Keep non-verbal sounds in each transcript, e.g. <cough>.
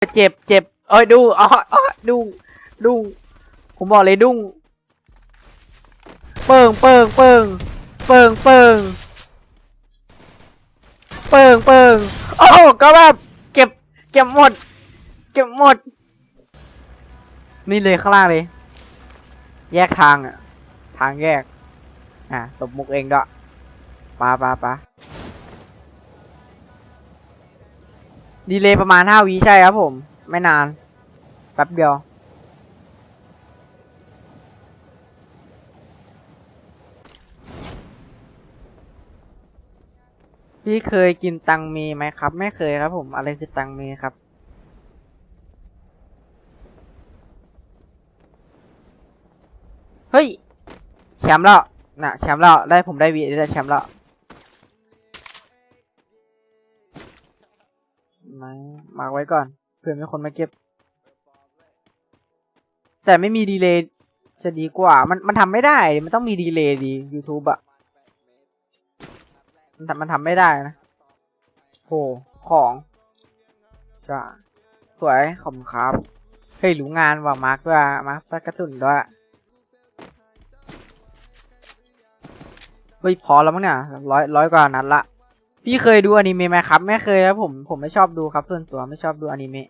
เจ็บเจ็บเอ้ยดูอ๋ออ๋อดุ้งดุ้งผมบอกเลยดุ้งเปิงเปิงเปิงเปิงเปิงเปิงเปิงโอ้โหก็แบบเก็บเก็บหมด เก็บหมด นี่เลยข้างล่างเลย แยกทางอะทางแยก อะตบมุกเองด้วยปาปาปา ดีเลยประมาณห้าวิใช่ครับผม ไม่นาน แป๊บเดียว พี่เคยกินตังเมไหมครับ ไม่เคยครับผม อะไรคือตังเมครับเฮ้ยแชมป์แล้วน่ะแชมป์แล้วได้ผมได้วีได้แชมป์แล้ว มามาไว้ก่อนเผื่อมีคนมาเก็บ แต่ไม่มีดีเลย์จะดีกว่า มันมันทำไม่ได้ มันต้องมีดีเลย์ดี YouTube อะมันทำมันทำไม่ได้นะโหของจ้าสวยขอบคุณครับเฮ้ยรู้งานว่ามาร์กด้วยมาร์กกระสุนด้วยเฮ้ยพอแล้วมั้งเนี่ยร้อยร้อยกว่านัดละ พี่เคยดูอนิเมะไหมครับ ไม่เคยครับผมผมไม่ชอบดูครับส่วนตัวไม่ชอบดูอนิเมะ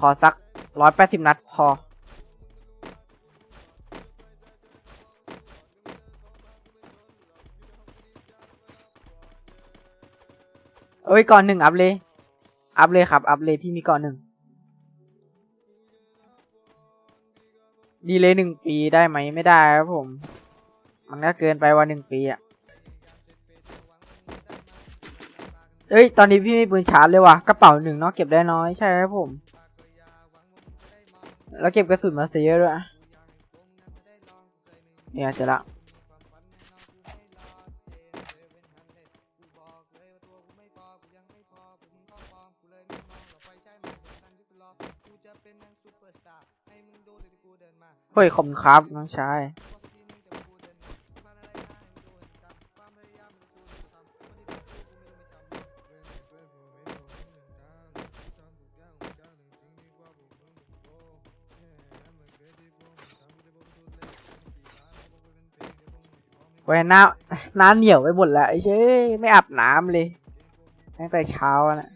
ขอสักร้อยแปดสิบนัดพอ เอ้ยก่อนหนึ่งอัพเลย อัพเลยครับ อัพเลยพี่มีก่อนหนึ่ง ดีเลยหนึ่งปีได้ไหมไม่ได้ครับผม มันก็เกินไปวันหนึ่งปีอะเอ้ย ตอนนี้พี่มีปืนชาร์จเลยว่ะ กระเป๋าหนึ่งเนาะเก็บได้น้อยใช่ครับผม แล้วเก็บกระสุนมาเสียเยอะด้วยเนี่ยเจอละเฮ้ยขอบคุณครับน้องชาย วนหน้าน้าเหนียวไปหมดแล้วไอ้เช่ยไม่อาบน้ำเลยตั้งแต่เช้านะ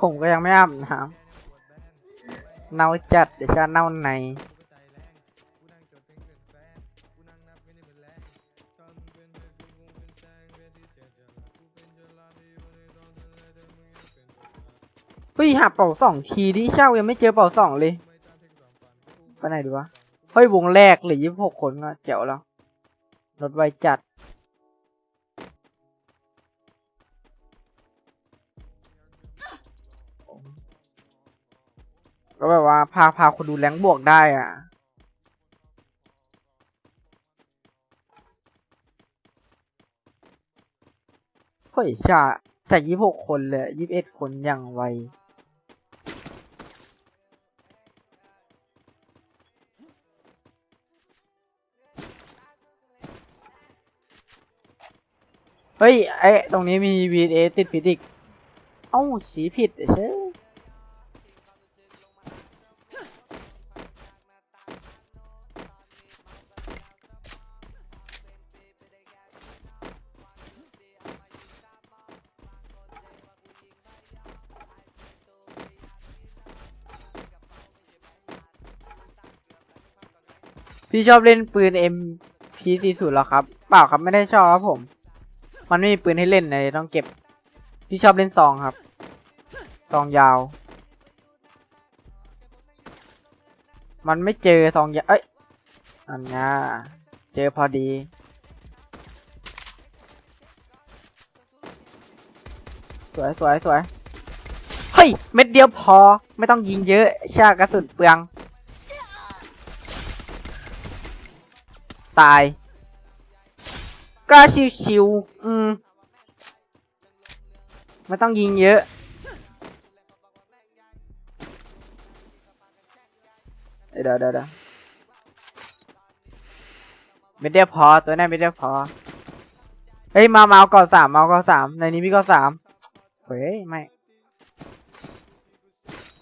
ผมก็ยังไม่อาบน้ำเน่าจัดเดี๋ยวชาเน่าในเฮ้ยหาเป่าสองทีที่เช่ายังไม่เจอเป่าสองเลยไปไหนดีวะเฮ้ยวงแรกเหลือยี่สิบหกคนก็เจ๋วแล้วรถไวจัด ก็แบบว่าพาพาคนดูแรงบวกได้อะ เฮ้ยชาจากยี่หกคนเลยยี่สิบเอ็ดคนอย่างไวเฮ้ย ไอ้ ตรงนี้มี VA ติดผิดอีก เอ้าสีผิดเช่ พี่ชอบเล่นปืน MP40 เหรอครับ เปล่าครับไม่ได้ชอบครับผม มันไม่มีปืนให้เล่นเลยต้องเก็บ พี่ชอบเล่นซองครับ ซองยาว มันไม่เจอซองยาวเอ้ย อันนี้เจอพอดี สวยสวยสวยเฮ้ย เม็ดเดียวพอไม่ต้องยิงเยอะชากระสุนเปลือง ตายก็ชิวๆอืมไม่ต้องยิงเยอะเดี๋ยวเดี๋ยวเดี๋ยวเม็ดเดียวพอตัวนี้เม็ดเดียวพอเฮ้ยมาเมาก่อนสามเมาเอาก่อนสามในนี้มีก่อนสามเฮ้ยไม่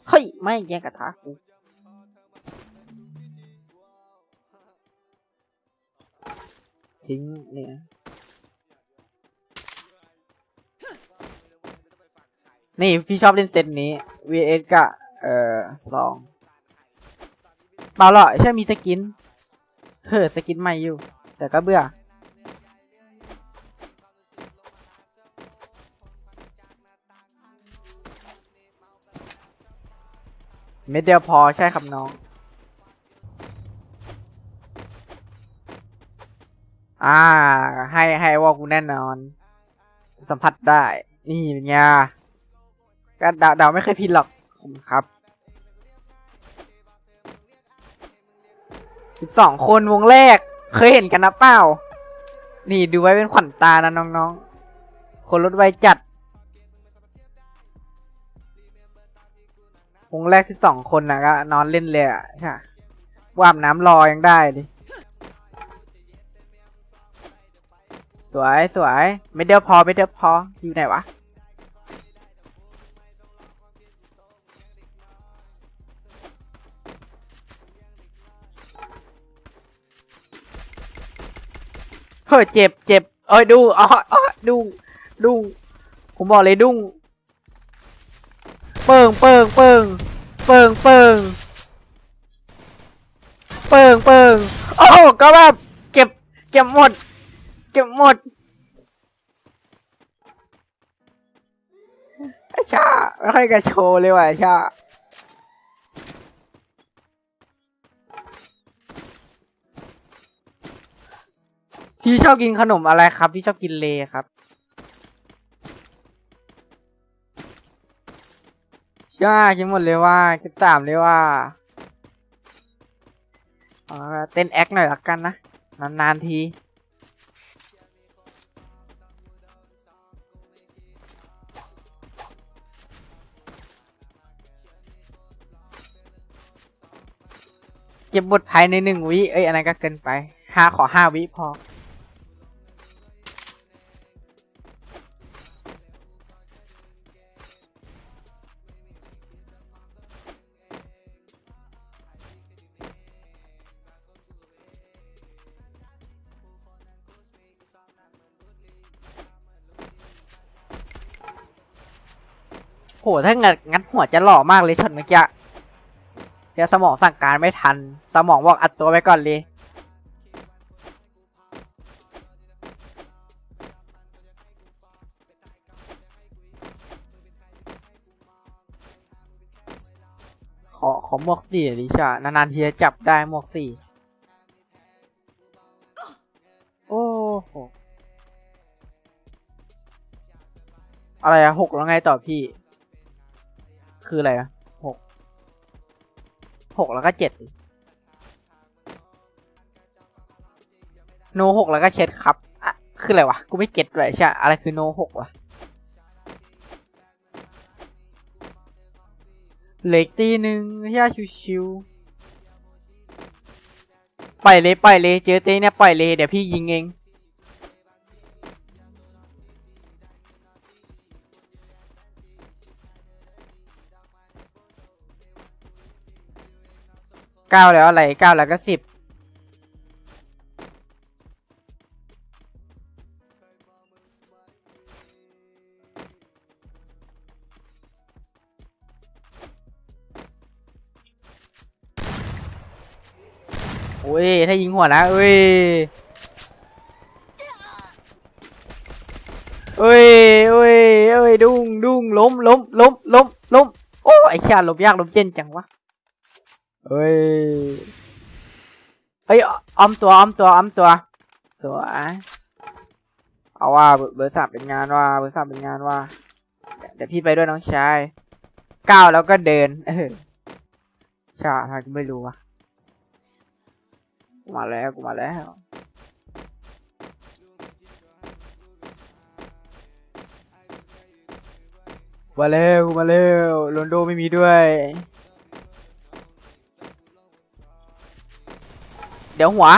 เฮ้ยไม่แย่งกระทะกู ทิ้งเนี่ยนี่พี่ชอบเล่นเซตนี้ VS กะเอ่อสองเปล่าหรอกใช่มีสกินเฮ้อสกินใหม่อยู่ แต่ก็เบื่อเม็ดเดียวพอใช่ครับน้อง อ่า ให้ให้ว่ากูแน่นอน สัมผัสได้ นี่เป็นไงก็ดาเดาวไม่เคยผิดหรอกครับสิบสองคนวงแรก เคยเห็นกันนะเปล่า นี่ดูไว้เป็นขวัญตานะน้องๆ คนรถไวจัด วงแรกที่สองคนนะก็นอนเล่นเลยอะใช่ะว่ามน้ำรอยังได้ดิ วยสวยไม่เดียวพอไม่เดียวพออยู่ไหนวะเฮ้ยเจ็บเจ็บเอ้ยดูอ๋ออ๋อดุ้งดุ้งผมบอกเลยดุ้งเปิงเปิงเปิงเปิงเปิงเปิงเปิงโอ้ก็แบบเก็บเก็บหมด ก็บหมดไอ้ชาไม่ค่อยกระโชว์เลยว่ะไอ้ชาพี่ชอบกินขนมอะไรครับ พี่ชอบกินเลครับ ใช่กินหมดเลยว่ากินสามเลยว่าเอาละเต้นแอคหน่อยละกันนะ นานๆที ก็บบทภายในหนึ่งวิ เอ้ยอันนั้นก็เกินไปห้าขอห้าวิพอ โห ถ้างัดงัดหัวจะหล่อมากเลยช็อตเมื่อกี้ เดี๋ยวสมองสั่งการไม่ทัน สมองบอกอัดตัวไว้ก่อนเลยขอขอหมวกสี่หน่อยดิชานานๆทีจะจับได้หมวกสี่โอ้โหอะไรอะหกแล้วไงต่อพี่ คืออะไรอะ หกแล้วก็เจ็ดโนหกแล้วก็เช็ดครับอะคืออะไรวะ กูไม่เก็ตเลยใช่ อะไรคือโนหกวะเหล็กตีหนึ่งย่าชิวๆปล่อยเลยปล่อยเลย เจอเต้เนี่ยปล่อยเลย เดี๋ยวพี่ยิงเอง ก้าแล้วอะไรเก้าแล้วก็สิบโอ้ย ถ้ายิงหัวนะเอ้ยเอ้ยเอ้ยเอ้ยดุ้งดุ้งล้มล้มล้มล้มล้มโอ้ไอ้ชาลมยากลมเย็นจังวะ เฮ้ย เฮ้ยออมตัวออมตัวออมตัวสวเอาว่าเบอร์เบอร์สามเป็นงานว่า เบอร์สามเป็นงานว่า เดี๋ยวพี่ไปด้วยน้องชายก้าวแล้วก็เดิน เออช่ทำไมกูไม่รู้วะกูมาแล้วกูมาแล้วมาเร็วมาเร็วโรนโดไม่มีด้วย เดี๋ยวหัว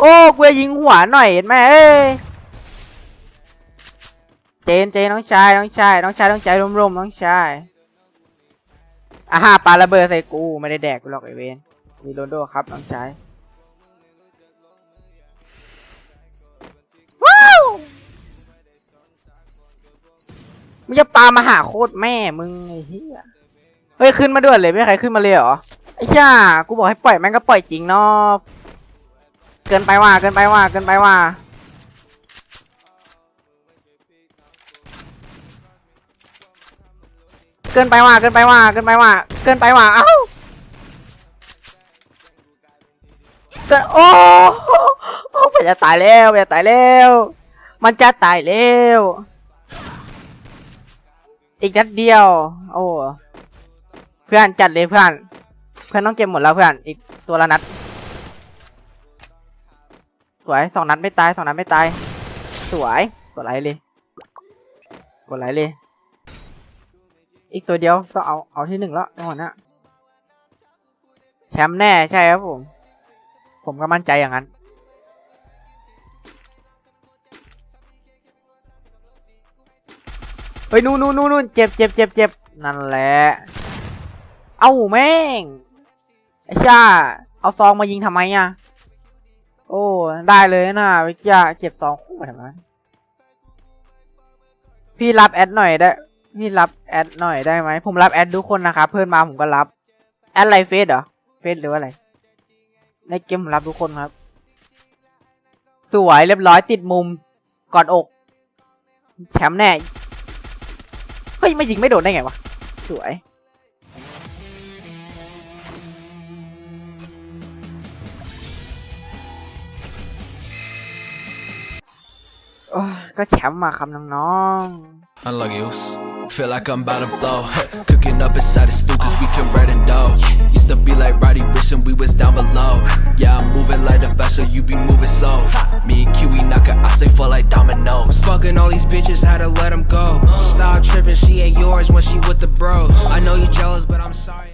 โอ้กูจะยิงหัวหน่อยเห็นไหมเอ้เจนเจนน้องชายน้องชายน้องชายต้องใจร่มๆน้องชายอ่าฮะปาระเบิดใส่กูไม่ได้แดกกูหรอกไอเวนมีโรนโดครับน้องชายว้าวมึงจะปามาหาโคตรแม่มึงไอ้เหี้ยเฮ้ยขึ้นมาด้วยเลยไม่ใครขึ้นมาเลยเหรอ ไอ้ช่ากูบอกให้ปล่อยแม่งก็ปล่อยจริงเนาะเกินไปว่าเกินไปว่าเกินไปว่าเกินไปว่าเกินไปว่าเกินไปว่าเกินไปว่าเอ้าเกินโอ้โอ้มันจะตายแล้วมันจะตายแล้ว มันจะตายแล้วอีกนัดเดียว โอ้เพื่อนจัดเลยเพื่อน เพื่อนต้องเก็บหมดแล้วเพื่อนอีกตัวละนัด สวยสองนัดไม่ตายสองนัดไม่ตาย สวยกดไลค์เลยกดไลค์เลย อีกตัวเดียวต้องเอาเอาที่หนึ่งแล้วจังหวะนี้แชมป์แน่ใช่ครับผม ผมก็มั่นใจอย่างนั้นเฮ้ยนู่นนู่นนู่นนู่นเจ็บเจ็บเจ็บเจ็บนั่นแหละ เอ้าแม่ง ไอ้ชาเอาซองมายิงทำไมอะ โอ้ ได้เลยนะวิกยาเก็บสองคู่มาทำไมพี่รับแอดหน่อยได้ พี่รับแอดหน่อยได้ไหม ผมรับแอดทุกคนนะครับ เพื่อนมาผมก็รับ แอดอะไรเฟซเหรอ เฟซหรือว่าอะไร ในเกมผมรับทุกคนครับ สวยเรียบร้อยติดมุมกอดอก แชมป์แน่ เฮ้ยไม่ยิงไม่โดนได้ไงวะ สวย ก็แชมป์มาครับน้องๆ Unlucky oops. Feel like I'm about to blow. <laughs> Cooking up inside the stew cause we can red and dough. Used to be like Roddy Rich and we was down below. Yeah, I'm moving like a vessel, you be moving slow. Me and Kiwi knock it, I stay full like dominoes. Fucking all these bitches, had to let them go. Stop tripping, she ain't yours when she with the bros. I know you jealous, but I'm sorry.